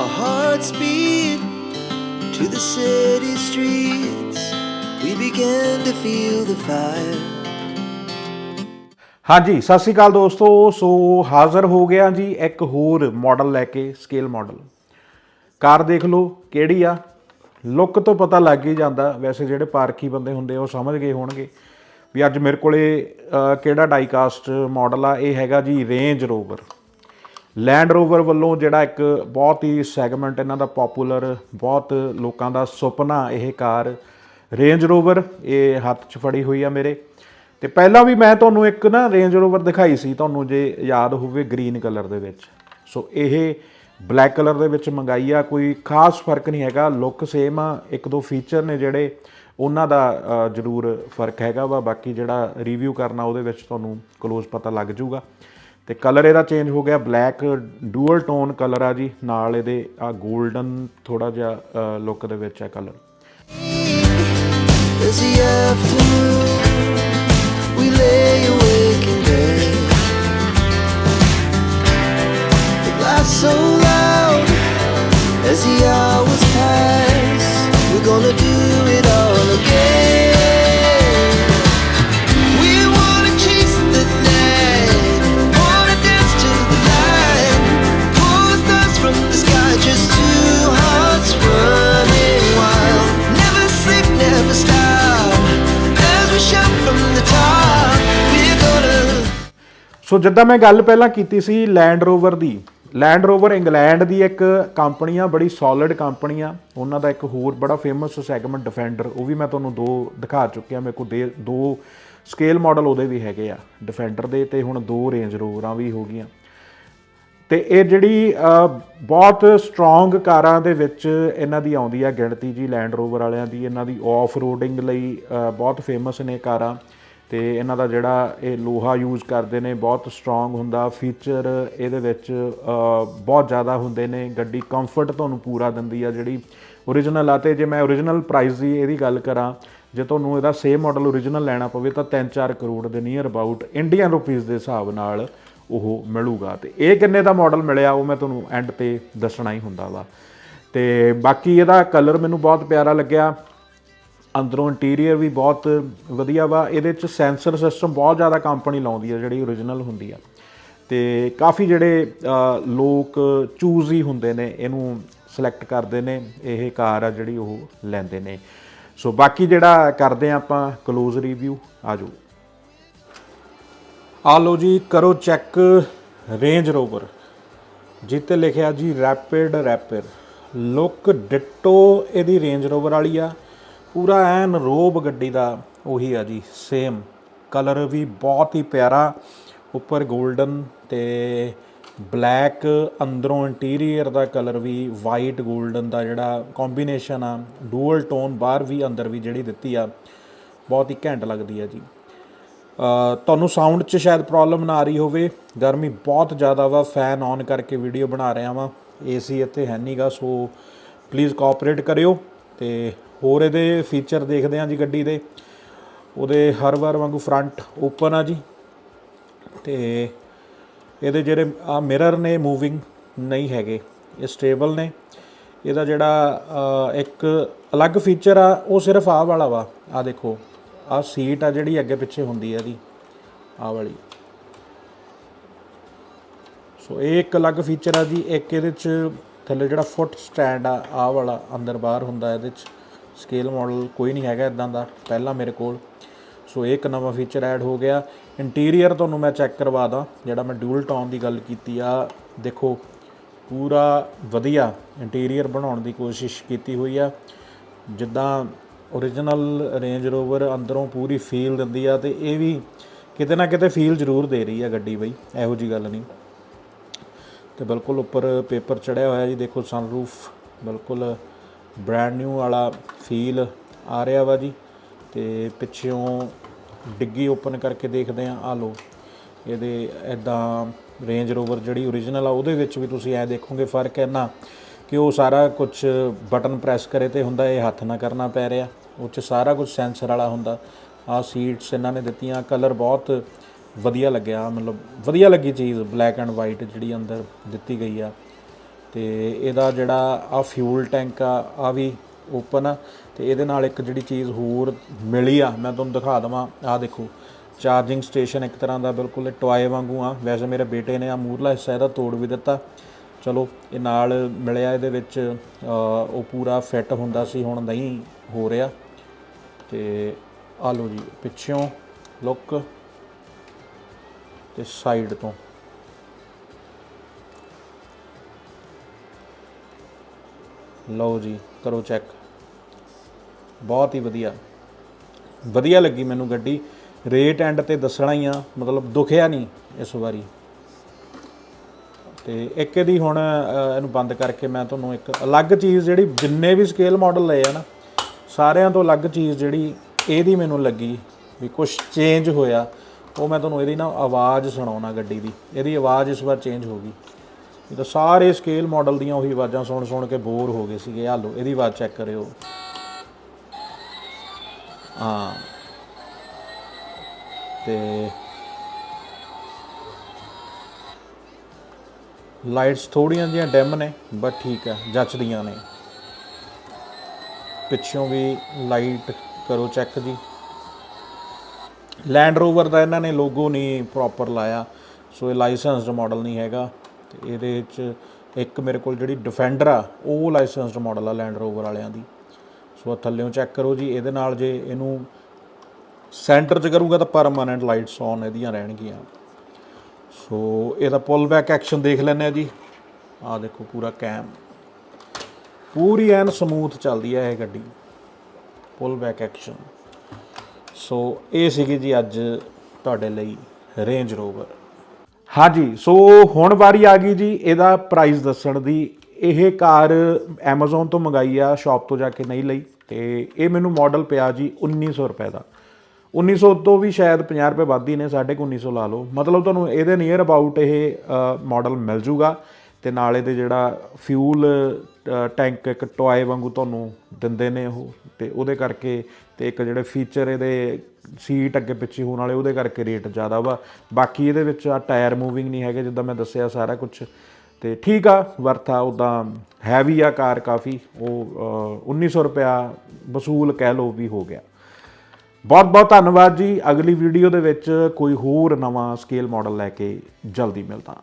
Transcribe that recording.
Our hearts beat to the city streets. We began to feel the fire. ਹਾਂਜੀ, ਸਤਿ ਸ਼੍ਰੀ ਅਕਾਲ ਦੋਸਤੋ। ਸੋ ਹਾਜ਼ਰ ਹੋ ਗਿਆ ਜੀ ਇੱਕ ਹੋਰ ਮਾਡਲ ਲੈ ਕੇ ਸਕੇਲ ਮਾਡਲ ਕਾਰ ਦੇਖ ਲਓ, ਕਿਹੜੀ ਆ? ਲੁੱਕ ਤੋਂ ਪਤਾ ਲੱਗ ਹੀ ਜਾਂਦਾ। ਵੈਸੇ ਜਿਹੜੇ ਪਾਰਕੀ ਬੰਦੇ ਹੁੰਦੇ ਉਹ ਸਮਝ ਗਏ ਹੋਣਗੇ। ਵੀ ਅੱਜ ਮੇਰੇ ਕੋਲੇ ਕਿਹੜਾ ਡਾਈਕਾਸਟ ਮਾਡਲ ਆ? ਇਹ ਹੈਗਾ ਜੀ ਰੇਂਜ ਰੋਵਰ ਲੈਂਡ ਰੋਵਰ ਵੱਲੋਂ ਜਿਹੜਾ ਇੱਕ ਬਹੁਤ ਹੀ ਸੈਗਮੈਂਟ ਇਹਨਾਂ ਦਾ ਪਪੂਲਰ ਬਹੁਤ ਲੋਕਾਂ ਦਾ ਸੁਪਨਾ ਇਹ ਕਾਰ ਰੇਂਜ ਰੋਵਰ ਇਹ ਹੱਥ 'ਚ ਫੜੀ ਹੋਈ ਆ ਮੇਰੇ। ਤੇ ਪਹਿਲਾਂ ਵੀ ਮੈਂ ਤੁਹਾਨੂੰ ਇੱਕ ਨਾ ਰੇਂਜ ਰੋਵਰ ਦਿਖਾਈ ਸੀ, ਤੁਹਾਨੂੰ ਜੇ ਯਾਦ ਹੋਵੇ ਗ੍ਰੀਨ ਕਲਰ ਦੇ ਵਿੱਚ। ਸੋ ਇਹ ਬਲੈਕ ਕਲਰ ਦੇ ਵਿੱਚ ਮੰਗਾਈ ਆ, ਕੋਈ ਖਾਸ ਫ਼ਰਕ ਨਹੀਂ ਹੈਗਾ ਲੁੱਕ ਸੇਮ ਆ, ਇੱਕ ਦੋ ਫੀਚਰ ਨੇ ਜਿਹੜੇ ਉਹਨਾਂ ਦਾ ਜ਼ਰੂਰ ਫ਼ਰਕ ਹੈਗਾ ਵਾ, ਬਾਕੀ ਜਿਹੜਾ ਰਿਵਿਊ ਕਰਨਾ ਉਹਦੇ ਵਿੱਚ ਤੁਹਾਨੂੰ ক্লোਜ਼ ਪਤਾ ਲੱਗ ਜਾਊਗਾ। ਤੇ ਕਲਰ ਇਹਦਾ ਚੇਂਜ ਹੋ ਗਿਆ ਬਲੈਕ ਡੂਅਲ ਟੋਨ ਕਲਰ ਆ ਜੀ ਨਾਲ ਇਹਦੇ ਆ 골ਡਨ ਥੋੜਾ ਜਿਹਾ ਲੁੱਕ ਦੇ ਵਿੱਚ ਆ colour As the afternoon, we lay awake in bed. The glass so loud so ਜਿੱਦਾਂ ਮੈਂ ਗੱਲ ਪਹਿਲਾਂ ਕੀਤੀ ਸੀ ਲੈਂਡ ਰੋਵਰ ਦੀ ਲੈਂਡ ਰੋਵਰ ਇੰਗਲੈਂਡ ਦੀ ਇੱਕ ਕੰਪਨੀ ਆ ਬੜੀ ਸੋਲਿਡ ਕੰਪਨੀ ਆ ਉਹਨਾਂ ਦਾ ਇੱਕ ਹੋਰ ਬੜਾ ਫੇਮਸ ਸੈਗਮੈਂਟ ਡਿਫੈਂਡਰ ਉਹ ਵੀ ਮੈਂ ਤੁਹਾਨੂੰ ਦੋ ਦਿਖਾ ਚੁੱਕਿਆ, ਮੇਰੇ ਕੋਲ ਦੇ- ਦੋ ਸਕੇਲ ਮਾਡਲ ਉਹਦੇ ਵੀ ਹੈਗੇ ਆ ਡਿਫੈਂਡਰ ਦੇ ਤੇ ਹੁਣ ਦੋ ਰੇਂਜ ਰੋਵਰਾਂ ਵੀ ਹੋ ਗਈਆਂ। ਤੇ ਇਹ ਜਿਹੜੀ ਬਹੁਤ ਸਟਰੋਂਗ ਕਾਰਾਂ ਦੇ ਵਿੱਚ ਇਹਨਾਂ ਦੀ ਆਉਂਦੀ ਆ ਗਿਣਤੀ ਜੀ ਲੈਂਡ ਰੋਵਰ ਵਾਲਿਆਂ ਦੀ, ਇਹਨਾਂ ਦੀ ਆਫ ਰੋਡਿੰਗ ਲਈ ਬਹੁਤ ਫੇਮਸ ਨੇ ਕਾਰਾਂ। ਤੇ ਇਹਨਾਂ ਦਾ ਜਿਹੜਾ ਇਹ ਲੋਹਾ ਯੂਜ਼ ਕਰਦੇ ਨੇ, ਬਹੁਤ ਸਟਰੋਂਗ ਹੁੰਦਾ। ਫੀਚਰ ਇਹਦੇ ਵਿੱਚ ਬਹੁਤ ਜ਼ਿਆਦਾ ਹੁੰਦੇ ਨੇ। ਗੱਡੀ ਕੰਫਰਟ ਤੁਹਾਨੂੰ ਪੂਰਾ ਦਿੰਦੀ ਆ, ਜਿਹੜੀ ਓਰੀਜਨਲ ਆ। ਤੇ ਜੇ ਮੈਂ ਓਰੀਜਨਲ ਪ੍ਰਾਈਸ ਦੀ ਇਹਦੀ ਗੱਲ ਕਰਾਂ, ਜੇ ਤੁਹਾਨੂੰ ਇਹਦਾ ਸੇਮ ਮਾਡਲ ਓਰੀਜਨਲ ਲੈਣਾ ਪਵੇ, ਤਾਂ 3-4 ਕਰੋੜ ਦੇ ਨੀਅਰ ਅਬਾਊਟ ਇੰਡੀਅਨ ਰੁਪੀਸ ਦੇ ਹਿਸਾਬ ਨਾਲ ਉਹ ਮਿਲੂਗਾ। ਤੇ ਇਹ ਕਿੰਨੇ ਦਾ ਮਾਡਲ ਮਿਲਿਆ, ਉਹ ਮੈਂ ਤੁਹਾਨੂੰ ਐਂਡ ਤੇ ਦੱਸਣਾ ਹੀ ਹੁੰਦਾ ਵਾ। ਤੇ ਬਾਕੀ ਇਹਦਾ ਕਲਰ ਮੈਨੂੰ ਬਹੁਤ ਪਿਆਰਾ ਲੱਗਿਆ। ਅੰਦਰੋਂ ਇੰਟੀਰੀਅਰ ਵੀ ਬਹੁਤ ਵਧੀਆ ਵਾ। ਇਹਦੇ ਚ ਸੈਂਸਰ ਸਿਸਟਮ ਬਹੁਤ ਜ਼ਿਆਦਾ ਕੰਪਨੀ ਲਾਉਂਦੀ ਆ, ਜਿਹੜੀ ਓਰੀਜਨਲ ਹੁੰਦੀ ਆ। ਤੇ ਕਾਫੀ ਜਿਹੜੇ ਲੋਕ ਚੂਜ਼ ਹੀ ਹੁੰਦੇ ਨੇ, ਇਹਨੂੰ ਸਿਲੈਕਟ ਕਰਦੇ ਨੇ, ਇਹ ਕਾਰ ਆ ਜਿਹੜੀ ਉਹ ਲੈਂਦੇ ਨੇ। ਸੋ ਬਾਕੀ ਜਿਹੜਾ ਕਰਦੇ ਆ ਆਪਾਂ ਕਲੋਜ਼ ਰਿਵਿਊ ਆਜੋ। ਆ ਲਓ ਜੀ, ਕਰੋ ਚੈੱਕ ਰੇਂਜ ਰੋਵਰ ਜਿੱਤੇ ਲਿਖਿਆ ਜੀ ਰੈਪਿਡ ਰੈਪਰ ਲੁੱਕ ਡਿਟੋ ਇਹਦੀ ਰੇਂਜ ਰੋਵਰ ਵਾਲੀ ਆ। ਪੂਰਾ ਐਨ ਰੋਬ ਗੱਡੀ ਦਾ ਉਹੀ ਆ ਜੀ ਸੇਮ ਕਲਰ ਵੀ ਬਹੁਤ ਹੀ ਪਿਆਰਾ, ਉੱਪਰ 골ਡਨ ਤੇ ਬਲੈਕ ਅੰਦਰੋਂ ਇੰਟੀਰੀਅਰ ਦਾ ਕਲਰ ਵੀ ਵਾਈਟ 골ਡਨ ਦਾ ਜਿਹੜਾ ਕੰਬੀਨੇਸ਼ਨ ਆ ਡੂਅਲ ਟੋਨ ਬਾਹਰ ਵੀ, ਅੰਦਰ ਵੀ ਜਿਹੜੀ ਦਿੱਤੀ ਆ, ਬਹੁਤ ਹੀ ਘੈਂਟ ਲੱਗਦੀ ਆ ਜੀ। ਤੁਹਾਨੂੰ ਸਾਊਂਡ 'ਚ ਸ਼ਾਇਦ ਪ੍ਰੋਬਲਮ ਨਾ ਆ ਰਹੀ ਹੋਵੇ, ਗਰਮੀ ਬਹੁਤ ਜ਼ਿਆਦਾ ਵਾ ਫੈਨ ਔਨ ਕਰਕੇ ਵੀਡੀਓ ਬਣਾ ਰਿਹਾ ਵਾਂ ਏਸੀ ਇੱਥੇ ਹੈ ਨਹੀਂਗਾ ਸੋ ਪਲੀਜ਼ ਕੋਆਪਰੇਟ ਕਰਿਓ ਤੇ ਹੋਰ ਇਹਦੇ ਫੀਚਰ ਦੇਖਦੇ ਹਾਂ ਜੀ ਗੱਡੀ ਦੇ। ਉਹਦੇ ਹਰ ਵਾਰ ਵਾਂਗੂ ਫਰੰਟ ਓਪਨ ਆ ਜੀ। ਤੇ ਇਹਦੇ ਜਿਹੜੇ ਆ ਮਿਰਰ ਨੇ ਮੂਵਿੰਗ ਨਹੀਂ ਹੈਗੇ, ਇਹ ਸਟੇਬਲ ਨੇ। ਇਹਦਾ ਜਿਹੜਾ ਇੱਕ ਅਲੱਗ ਫੀਚਰ ਆ, ਉਹ ਸਿਰਫ ਆਹ ਵਾਲਾ ਵਾ। ਆ ਦੇਖੋ ਆ ਸੀਟ ਆ ਜਿਹੜੀ ਅੱਗੇ ਪਿੱਛੇ ਹੁੰਦੀ ਆ ਇਹਦੀ, ਆਹ ਵਾਲੀ। ਸੋ ਇਹ ਇੱਕ ਅਲੱਗ ਫੀਚਰ ਆ ਜੀ। ਇੱਕ ਇਹਦੇ ਚ ਥੱਲੇ ਜਿਹੜਾ ਫੁੱਟ ਸਟੈਂਡ ਆ, ਆਹ ਵਾਲਾ ਅੰਦਰ ਬਾਹਰ ਹੁੰਦਾ ਇਹਦੇ ਚ। ਸਕੇਲ ਮਾਡਲ ਕੋਈ ਨਹੀਂ ਹੈਗਾ ਇਦਾਂ ਦਾ, ਪਹਿਲਾਂ ਮੇਰੇ ਕੋਲ। ਸੋ ਇਹ ਇੱਕ ਨਵਾਂ ਫੀਚਰ ਐਡ ਹੋ ਗਿਆ। ਇੰਟੀਰੀਅਰ ਤੁਹਾਨੂੰ ਮੈਂ ਚੈੱਕ ਕਰਵਾ ਦਾਂ, ਜਿਹੜਾ ਮੈਂ ਡੂਅਲ ਟੋਨ ਦੀ ਗੱਲ ਕੀਤੀ ਆ। ਦੇਖੋ, ਪੂਰਾ ਵਧੀਆ ਇੰਟੀਰੀਅਰ ਬਣਾਉਣ ਦੀ ਕੋਸ਼ਿਸ਼ ਕੀਤੀ ਹੋਈ ਆ। ਜਿੱਦਾਂ ਓਰੀਜਨਲ ਰੇਂਜ ਰੋਵਰ ਅੰਦਰੋਂ ਪੂਰੀ ਫੀਲ ਦਿੰਦੀ ਆ ਤੇ ਇਹ ਵੀ ਕਿਤੇ ਨਾ ਕਿਤੇ ਫੀਲ ਜ਼ਰੂਰ ਦੇ ਰਹੀ ਆ ਗੱਡੀ ਬਈ, ਇਹੋ ਜੀ ਗੱਲ ਨਹੀਂ। ਤੇ ਬਿਲਕੁਲ ਉੱਪਰ ਪੇਪਰ ਚੜਿਆ ਹੋਇਆ ਜੀ, ਦੇਖੋ ਸਨਰੂਫ ਬਿਲਕੁਲ ਬ੍ਰੈਂਡ ਨਿਊ ਵਾਲਾ ਫੀਲ ਆ ਰਿਹਾ ਵਾ ਜੀ। ਤੇ ਪਿੱਛੋਂ ਡਿੱਗੀ ਓਪਨ ਕਰਕੇ ਦੇਖਦੇ ਆ ਆ ਲੋ ਇਹਦੇ ਐਦਾਂ ਰੇਂਜ ਰੋਵਰ ਜਿਹੜੀ ਓਰੀਜਨਲ ਆ, ਉਹਦੇ ਵਿੱਚ ਵੀ ਤੁਸੀਂ ਐ ਦੇਖੋਗੇ ਫ਼ਰਕ ਇੰਨਾ ਕਿ ਉਹ ਸਾਰਾ ਕੁਝ ਬਟਨ ਪ੍ਰੈਸ ਕਰੇ ਤੇ ਹੁੰਦਾ, ਇਹ ਹੱਥ ਨਾ ਕਰਨਾ ਪੈ ਰਿਹਾ। ਉਹ 'ਚ ਸਾਰਾ ਕੁਝ ਸੈਂਸਰ ਵਾਲਾ ਹੁੰਦਾ। ਆ ਸੀਟਸ ਇਹਨਾਂ ਨੇ ਦਿੱਤੀਆਂ ਕਲਰ ਬਹੁਤ ਵਧੀਆ ਲੱਗਿਆ। ਮਤਲਬ ਵਧੀਆ ਲੱਗੀ ਚੀਜ਼ ਬਲੈਕ ਐਂਡ ਵਾਈਟ ਜਿਹੜੀ ਅੰਦਰ ਦਿੱਤੀ ਗਈ ਆ। ਤੇ ਇਹਦਾ ਜਿਹੜਾ ਆ ਫਿਊਲ ਟੈਂਕ ਆ ਆ ਵੀ ਓਪਨ ਆ ਤੇ ਇਹਦੇ ਨਾਲ ਇੱਕ ਜਿਹੜੀ ਚੀਜ਼ ਹੋਰ ਮਿਲੀ ਆ, ਮੈਂ ਤੁਹਾਨੂੰ ਦਿਖਾ ਦਵਾਂ, ਆ ਦੇਖੋ ਚਾਰਜਿੰਗ ਸਟੇਸ਼ਨ ਇੱਕ ਤਰ੍ਹਾਂ ਦਾ ਬਿਲਕੁਲ ਟੋਏ ਵਾਂਗੂ ਆ। ਵੈਸੇ ਮੇਰੇ ਬੇਟੇ ਨੇ ਆ ਮੂਰਲਾ ਹਿੱਸਾ ਇਹਦਾ ਤੋੜ ਵੀ ਦਿੱਤਾ। ਚਲੋ, ਇਹ ਨਾਲ ਮਿਲਿਆ ਇਹਦੇ ਵਿੱਚ ਉਹ ਪੂਰਾ ਫਿੱਟ ਹੁੰਦਾ ਸੀ, ਹੁਣ ਨਹੀਂ ਹੋ ਰਿਹਾ। ਤੇ ਆ ਲਓ ਜੀ ਪਿੱਛੋਂ ਲੁੱਕ ਤੇ ਸਾਈਡ ਤੋਂ। ਲਓ ਜੀ, ਕਰੋ ਚੈੱਕ ਬਹੁਤ ਹੀ ਵਧੀਆ। ਵਧੀਆ ਲੱਗੀ ਮੈਨੂੰ ਗੱਡੀ। ਰੇਟ ਐਂਡ ਤੇ ਦੱਸਣਾ ਹੀ ਆ, ਮਤਲਬ ਦੁਖਿਆ ਨਹੀਂ ਇਸ ਵਾਰੀ। ਤੇ ਇੱਕ ਇਹਦੀ ਹੁਣ ਇਹਨੂੰ ਬੰਦ ਕਰਕੇ ਮੈਂ ਤੁਹਾਨੂੰ ਇੱਕ ਅਲੱਗ ਚੀਜ਼ ਜਿਹੜੀ ਜਿੰਨੇ ਵੀ ਸਕੇਲ ਮਾਡਲ ਲਏ ਆ ਨਾ, ਸਾਰਿਆਂ ਤੋਂ ਅਲੱਗ ਚੀਜ਼ ਜਿਹੜੀ ਇਹਦੀ ਮੈਨੂੰ ਲੱਗੀ ਵੀ ਕੁਝ ਚੇਂਜ ਹੋਇਆ। ਉਹ ਮੈਂ ਤੁਹਾਨੂੰ ਇਹਦੀ ਨਾ ਆਵਾਜ਼ ਸੁਣਾਉਣਾ ਗੱਡੀ ਦੀ। ਇਹਦੀ ਆਵਾਜ਼ ਇਸ ਵਾਰ ਚੇਂਜ ਹੋ ਗਈ। ਇਹ ਤਾਂ ਸਾਰੇ ਸਕੇਲ ਮਾਡਲ ਦੀਆਂ ਉਹੀ ਆਵਾਜ਼ਾਂ ਸੁਣ ਸੁਣ ਕੇ ਬੋਰ ਹੋ ਗਏ ਸੀਗੇ। ਆ ਲਓ, ਇਹਦੀ ਆਵਾਜ਼ ਚੈੱਕ ਕਰਿਓ। ਹਾਂ। ਤੇ ਲਾਈਟਸ ਥੋੜੀਆਂ ਜਿਹੀਆਂ ਡਿਮ ਨੇ ਬਟ ਠੀਕ ਹੈ, ਜੱਚਦੀਆਂ ਨੇ। ਪਿੱਛੋਂ ਵੀ ਲਾਈਟ ਕਰੋ ਚੈੱਕ ਜੀ। ਲੈਂਡ ਰੋਵਰ ਦਾ ਇਹਨਾਂ ਨੇ ਲੋਗੋ ਨਹੀਂ ਪ੍ਰੋਪਰ ਲਾਇਆ ਸੋ ਇਹ ਲਾਇਸੈਂਸਡ ਮਾਡਲ ਨਹੀਂ ਹੈਗਾ। ਤੇ ਇਹਦੇ ਵਿੱਚ ਇੱਕ ਮੇਰੇ ਕੋਲ ਜਿਹੜੀ ਡਿਫੈਂਡਰ ਆ, ਉਹ ਲਾਇਸੈਂਸਡ ਮਾਡਲ ਆ ਲੈਂਡ ਰੋਵਰ ਵਾਲਿਆਂ ਦੀ। ਸੋ ਆਹ ਥੱਲਿਓਂ ਚੈੱਕ ਕਰੋ ਜੀ, ਇਹਦੇ ਨਾਲ ਜੇ ਇਹਨੂੰ ਸੈਂਟਰ 'ਚ ਕਰੂੰਗਾ ਤਾਂ ਪਰਮਾਨੈਂਟ ਲਾਈਟਸ ਔਨ ਇਹਦੀਆਂ ਰਹਿਣਗੀਆਂ। ਸੋ ਇਹਦਾ ਪੁੱਲ ਬੈਕ ਐਕਸ਼ਨ ਦੇਖ ਲੈਂਦੇ ਆ ਜੀ। ਆਹ ਦੇਖੋ ਪੂਰਾ ਕੈਮ ਪੂਰੀ ਐਨ ਸਮੂਥ ਚੱਲਦੀ ਹੈ ਇਹ ਗੱਡੀ। ਪੁੱਲ ਬੈਕ ਐਕਸ਼ਨ ਸੋ ਇਹ ਸੀਗੀ ਜੀ ਅੱਜ ਤੁਹਾਡੇ ਲਈ ਰੇਂਜ ਰੋਵਰ ਹਾਂਜੀ, ਸੋ ਹੁਣ ਵਾਰੀ ਆ ਗਈ ਜੀ ਇਹਦਾ ਪ੍ਰਾਈਸ ਦੱਸਣ ਦੀ। ਇਹ ਕਾਰ Amazon ਤੋਂ ਮੰਗਾਈ ਆ ਸ਼ਾਪ ਤੋਂ ਜਾ ਕੇ ਨਹੀਂ ਲਈ ਤੇ ਇਹ ਮੈਨੂੰ ਮਾਡਲ ਪਿਆ ਜੀ 1900 ਰੁਪਏ ਦਾ। 1900 ਤੋਂ ਵੀ ਸ਼ਾਇਦ 50 ਰੁਪਏ ਵੱਧ ਹੀ ਨੇ 1950 ਲਾ ਲਓ। ਮਤਲਬ ਤੁਹਾਨੂੰ ਇਹਦੇ ਨੀਅਰ ਅਬਾਊਟ ਇਹ ਮਾਡਲ ਮਿਲ ਜੂਗਾ। ਤੇ ਨਾਲ ਇਹਦੇ ਜਿਹੜਾ ਫਿਊਲ ਟੈਂਕ ਇੱਕ ਟੋਏ ਵਾਂਗੂ ਤੁਹਾਨੂੰ ਦਿੰਦੇ ਨੇ ਉਹ ਤੇ ਉਹਦੇ ਕਰਕੇ ਤੇ ਇੱਕ ਜਿਹੜੇ ਫੀਚਰ ਇਹਦੇ ਸੀਟ ਅੱਗੇ ਪਿੱਛੇ ਹੋਣ ਵਾਲੇ ਉਹਦੇ ਕਰਕੇ ਰੇਟ ਜ਼ਿਆਦਾ ਵਾ। ਬਾਕੀ ਇਹਦੇ ਵਿੱਚ ਆ ਟਾਇਰ ਮੂਵਿੰਗ ਨਹੀਂ ਹੈਗੇ ਜਿੱਦਾਂ ਮੈਂ ਦੱਸਿਆ ਸਾਰਾ ਕੁਝ ਤੇ ਠੀਕ ਆ ਵਰਥ ਆ ਉਦਾਂ ਹੈਵੀ ਆ ਕਾਰ ਕਾਫੀ। ਉਹ ਅ, 1900 ਰੁਪਿਆ ਵਸੂਲ ਕਹਿ ਲਓ ਵੀ ਹੋ ਗਿਆ। ਬਹੁਤ ਬਹੁਤ ਧੰਨਵਾਦ ਜੀ। ਅਗਲੀ ਵੀਡੀਓ ਦੇ ਵਿੱਚ ਕੋਈ ਹੋਰ ਨਵਾਂ ਸਕੇਲ ਮਾਡਲ ਲੈ ਕੇ ਜਲਦੀ ਮਿਲਦਾ।